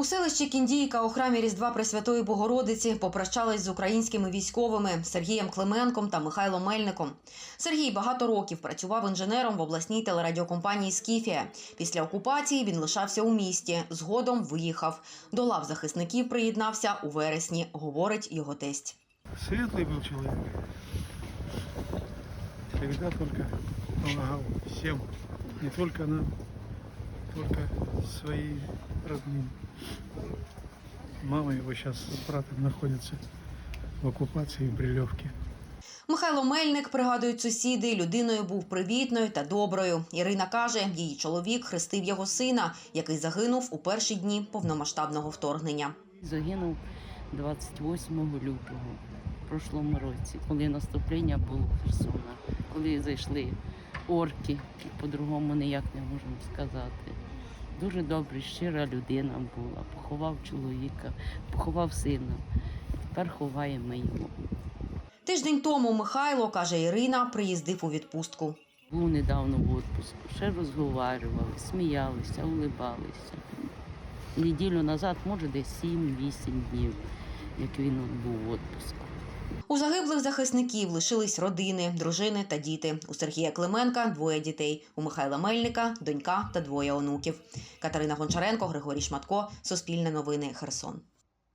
У селищі Кіндійка у храмі Різдва Пресвятої Богородиці попрощались з українськими військовими Сергієм Клименком та Михайлом Мельником. Сергій багато років працював інженером в обласній телерадіокомпанії Скіфія. Після окупації він лишався у місті. Згодом виїхав. До лав захисників приєднався у вересні, говорить його тесть. Светлый был человек. Всегда только помогал всем. Не только нам, только своим родным. Мама его сейчас с братом находится в оккупации в Брилевке. Михайло Мельник, пригадують сусіди, людиною був привітною та доброю. Ірина каже, її чоловік хрестив його сина, який загинув у перші дні повномасштабного вторгнення. Загинув 28 лютого в прошлому році, коли наступлення було Херсона, коли зайшли орки, по-другому ніяк не можемо сказати. Дуже добра, щира людина була. Поховав чоловіка, поховав сина. Тепер ховаємо його. Тиждень тому Михайло, каже Ірина, приїздив у відпустку. Був недавно в відпуску, ще розговорювали, сміялися, улибалися. Неділю назад, може, десь 7-8 днів, як він був в відпуску. У загиблих захисників лишились родини, дружини та діти. У Сергія Клименка двоє дітей. У Михайла Мельника донька та двоє онуків. Катерина Гончаренко, Григорій Шматко, Суспільне новини, Херсон.